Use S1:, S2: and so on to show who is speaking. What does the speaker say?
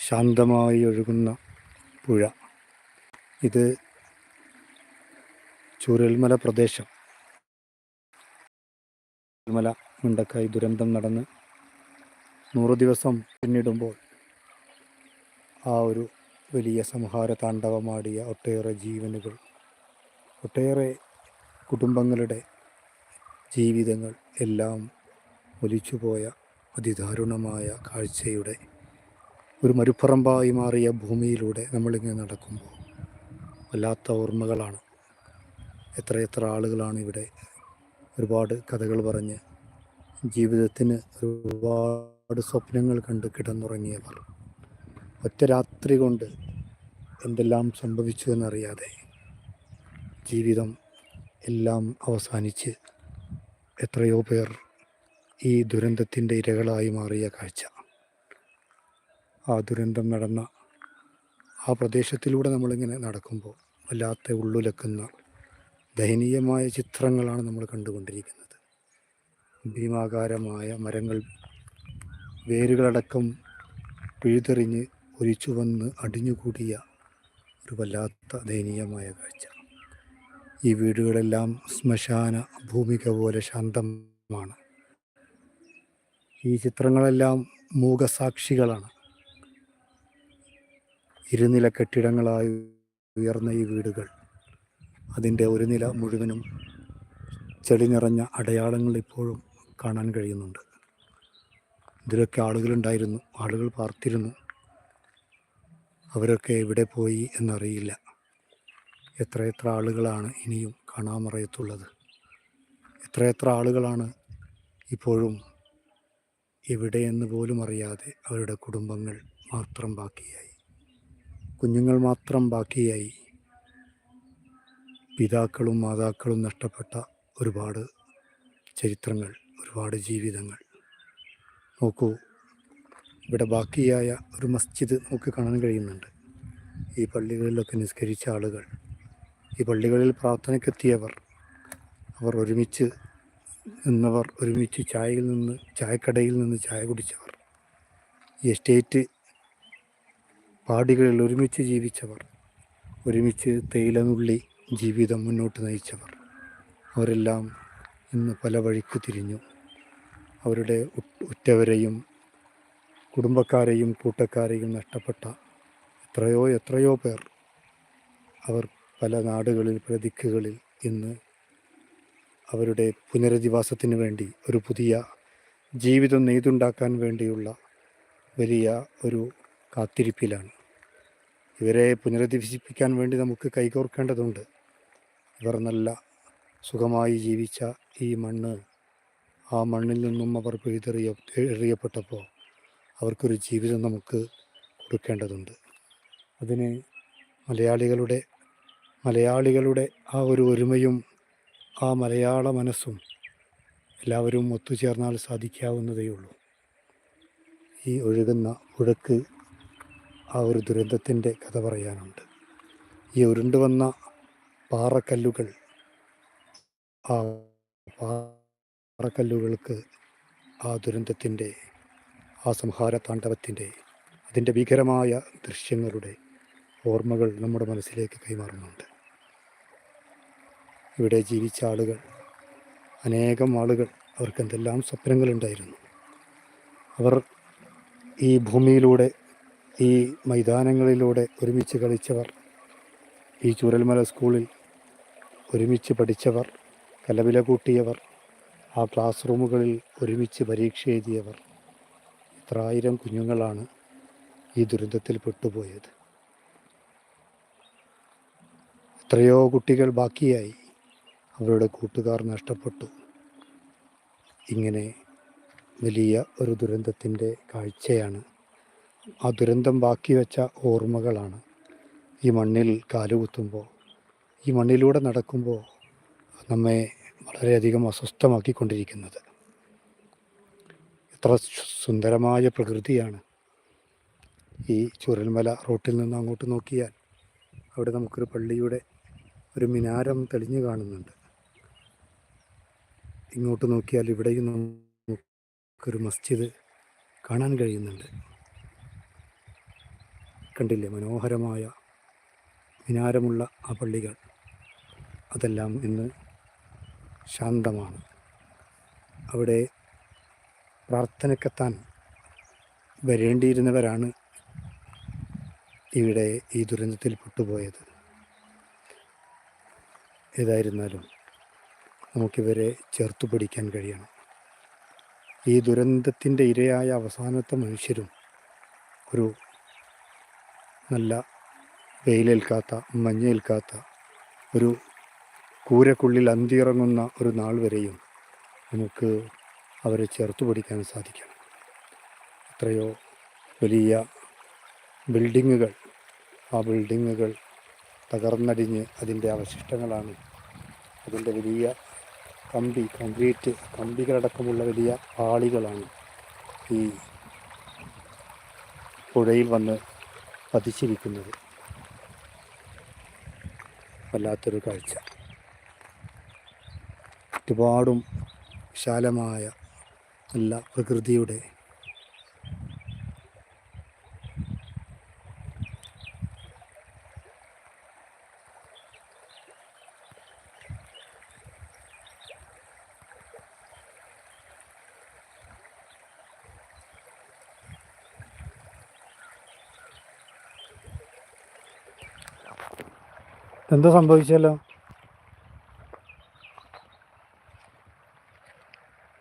S1: ശാന്തമായി ഒഴുകുന്ന പുഴ. ഇത് ചൂരൽമല പ്രദേശം. ചൂരൽമല മുണ്ടക്കായി ദുരന്തം നടന്ന് നൂറ് ദിവസം പിന്നിടുമ്പോൾ ആ ഒരു വലിയ സംഹാര താണ്ഡവമാടിയ ഒട്ടേറെ ജീവനുകൾ ഒട്ടേറെ കുടുംബങ്ങളുടെ ജീവിതങ്ങൾ എല്ലാം ഒലിച്ചുപോയ അതിദാരുണമായ കാഴ്ചയുടെ ഒരു മരുപ്പറമ്പായി മാറിയ ഭൂമിയിലൂടെ നമ്മളിങ്ങനെ നടക്കുമ്പോൾ വല്ലാത്ത ഓർമ്മകളാണ്. എത്രയെത്ര ആളുകളാണ് ഇവിടെ. ഒരുപാട് കഥകൾ പറഞ്ഞ് ജീവിതത്തിന് ഒരുപാട് സ്വപ്നങ്ങൾ കണ്ട് കിടന്നുറങ്ങിയവർ. ഒറ്റ രാത്രി കൊണ്ട് എന്തെല്ലാം സംഭവിച്ചു എന്നറിയാതെ ജീവിതം എല്ലാം അവസാനിച്ച് എത്രയോ പേർ ഈ ദുരന്തത്തിന്റെ ഇരകളായി മാറിയ കാഴ്ച. ആ ദുരന്തം നടന്ന ആ പ്രദേശത്തിലൂടെ നമ്മളിങ്ങനെ നടക്കുമ്പോൾ വല്ലാത്ത ഉള്ളുലക്കുന്ന ദയനീയമായ ചിത്രങ്ങളാണ് നമ്മൾ കണ്ടുകൊണ്ടിരിക്കുന്നത്. ഭീമാകാരമായ മരങ്ങൾ വേരുകളടക്കം പിഴുതെറിഞ്ഞ് ഒലിച്ചു വന്ന് അടിഞ്ഞുകൂടിയ ഒരു വല്ലാത്ത ദയനീയമായ കാഴ്ച. ഈ വീടുകളെല്ലാം ശ്മശാന ഭൂമിക പോലെ ശാന്തമാണ്. ഈ ചിത്രങ്ങളെല്ലാം മൂകസാക്ഷികളാണ്. ഇരുനില കെട്ടിടങ്ങളായി ഉയർന്ന ഈ വീടുകൾ. അതിന്റെ ഒരു നില മുഴുവനും ചെളി നിറഞ്ഞ അടയാളങ്ങൾ ഇപ്പോഴും കാണാൻ കഴിയുന്നുണ്ട്. ഇതിലൊക്കെ ആളുകളുണ്ടായിരുന്നു. ആളുകൾ പാർത്തിരുന്നു. അവരൊക്കെ എവിടെ പോയി എന്നറിയില്ല. എത്രയെത്ര ആളുകളാണ് ഇനിയും കാണാമറയത്തുള്ളത്? എത്രയെത്ര ആളുകളാണ് ഇപ്പോഴും എവിടെയെന്ന് പോലും അറിയാതെ അവരുടെ കുടുംബങ്ങൾ മാത്രം ബാക്കിയായി? കുഞ്ഞുങ്ങൾ മാത്രം ബാക്കിയായി. പിതാക്കളും മാതാക്കളും നഷ്ടപ്പെട്ട ഒരുപാട് ചരിത്രങ്ങൾ ഒരുപാട് ജീവിതങ്ങൾ. നോക്കൂ ഇവിടെ ബാക്കിയായ ഒരു മസ്ജിദ് നമുക്ക് കാണാൻ കഴിയുന്നുണ്ട്. ഈ പള്ളികളിലൊക്കെ നിസ്കരിച്ച ആളുകൾ ഈ പള്ളികളിൽ പ്രാർത്ഥനയ്ക്കെത്തിയവർ അവർ ഒരുമിച്ച് നിന്നവർ ഒരുമിച്ച് ചായയിൽ നിന്ന് ചായക്കടയിൽ നിന്ന് ചായ കുടിച്ചവർ ഈ എസ്റ്റേറ്റ് പാടികളിൽ ഒരുമിച്ച് ജീവിച്ചവർ ഒരുമിച്ച് തേയിലനുള്ളി ജീവിതം മുന്നോട്ട് നയിച്ചവർ. അവരെല്ലാം ഇന്ന് പല വഴിക്ക് തിരിഞ്ഞു. അവരുടെ ഉറ്റവരെയും കുടുംബക്കാരെയും കൂട്ടക്കാരെയും നഷ്ടപ്പെട്ട എത്രയോ എത്രയോ പേർ അവർ പല നാടുകളിൽ പല ദിക്കുകളിൽ ഇന്ന് അവരുടെ പുനരധിവാസത്തിന് വേണ്ടി ഒരു പുതിയ ജീവിതം നെയ്തുണ്ടാക്കാൻ വേണ്ടിയുള്ള വലിയ ഒരു കാത്തിരിപ്പിലാണ്. ഇവരെ പുനരധിവസിപ്പിക്കാൻ വേണ്ടി നമുക്ക് കൈകോർക്കേണ്ടതുണ്ട്. ഇവർ നല്ല സുഖമായി ജീവിച്ച ഈ മണ്ണ് ആ മണ്ണിൽ നിന്നും അവർ പിഴുതെറിയ എറിയപ്പെട്ടപ്പോൾ അവർക്കൊരു ജീവിതം നമുക്ക് കൊടുക്കേണ്ടതുണ്ട്. അതിന് മലയാളികളുടെ മലയാളികളുടെ ആ ഒരു ഒരുമയും ആ മലയാള മനസ്സും എല്ലാവരും ഒത്തുചേർന്നാൽ സാധിക്കാവുന്നതേയുള്ളൂ. ഈ ഒഴുകുന്ന പുഴക്ക് ആ ഒരു ദുരന്തത്തിന്റെ കഥ പറയാനുണ്ട്. ഈ ഉരുണ്ടു വന്ന പാറക്കല്ലുകൾ ആ പാറക്കല്ലുകൾക്ക് ആ ദുരന്തത്തിന്റെ ആ സംഹാര താണ്ഡവത്തിന്റെ അതിന്റെ ഭീകരമായ ദൃശ്യങ്ങളുടെ ഓർമ്മകൾ നമ്മുടെ മനസ്സിലേക്ക് കൈമാറുന്നുണ്ട്. ഇവിടെ ജീവിച്ച ആളുകൾ അനേകം ആളുകൾ അവർക്കെന്തെല്ലാം സ്വപ്നങ്ങളുണ്ടായിരുന്നു. അവർ ഈ ഭൂമിയിലൂടെ ഈ മൈതാനങ്ങളിലൂടെ ഒരുമിച്ച് കളിച്ചവർ ഈ ചൂരൽമല സ്കൂളിൽ ഒരുമിച്ച് പഠിച്ചവർ കലവില കൂട്ടിയവർ ആ ക്ലാസ് റൂമുകളിൽ ഒരുമിച്ച് പരീക്ഷ എഴുതിയവർ ഇത്രായിരം കുഞ്ഞുങ്ങളാണ് ഈ ദുരന്തത്തിൽ പെട്ടുപോയത്. എത്രയോ കുട്ടികൾ ബാക്കിയായി അവരുടെ കൂട്ടുകാർ നഷ്ടപ്പെട്ടു. ഇങ്ങനെ വലിയ ഒരു ദുരന്തത്തിന്റെ കാഴ്ചയാണ് ആ ദുരന്തം ബാക്കി വെച്ച ഓർമ്മകളാണ്. ഈ മണ്ണിൽ കാലുകുത്തുമ്പോൾ ഈ മണ്ണിലൂടെ നടക്കുമ്പോൾ നമ്മെ വളരെയധികം അസ്വസ്ഥമാക്കിക്കൊണ്ടിരിക്കുന്നത്. എത്ര സുന്ദരമായ പ്രകൃതിയാണ്. ഈ ചുരൽമല റോട്ടിൽ നിന്ന് അങ്ങോട്ട് നോക്കിയാൽ അവിടെ നമുക്കൊരു പള്ളിയുടെ ഒരു മിനാരം തെളിഞ്ഞു കാണുന്നുണ്ട്. ഇങ്ങോട്ട് നോക്കിയാൽ ഇവിടെയും നമുക്കൊരു മസ്ജിദ് കാണാൻ കഴിയുന്നുണ്ട്. കണ്ടില്ലേ? മനോഹരമായ മിനാരമുള്ള ആ പള്ളികൾ. അതെല്ലാം ഇന്ന് ശാന്തമാണ്. അവിടെ പ്രാർത്ഥനയ്ക്കെത്താൻ വരേണ്ടിയിരുന്നവരാണ് ഇവിടെ ഈ ദുരന്തത്തിൽ പെട്ടുപോയത്. ഏതായിരുന്നാലും നമുക്കിവരെ ചേർത്തു പിടിക്കാൻ കഴിയണം. ഈ ദുരന്തത്തിന്റെ ഇരയായ അവസാനത്തെ മനുഷ്യരും ഒരു നല്ല വെയിലേൽക്കാത്ത മഞ്ഞേൽക്കാത്ത ഒരു കൂരക്കുള്ളിൽ അന്തിയിറങ്ങുന്ന ഒരു നാൾ വരെയും നമുക്ക് അവരെ ചേർത്ത് പിടിക്കാൻ സാധിക്കണം. എത്രയോ വലിയ ബിൽഡിങ്ങുകൾ ആ ബിൽഡിങ്ങുകൾ തകർന്നടിഞ്ഞ് അതിന്റെ അവശിഷ്ടങ്ങളാണ്. അതിന്റെ വലിയ കമ്പി കോൺക്രീറ്റ് കമ്പികളടക്കമുള്ള വലിയ പാളികളാണ് ഈ പുഴയിൽ വന്ന് പതിച്ചിരിക്കുന്നത്. വല്ലാത്തൊരു കാഴ്ച. ഒരുപാടും വിശാലമായ നല്ല പ്രകൃതിയുടെ എന്താ സംഭവിച്ചല്ലോ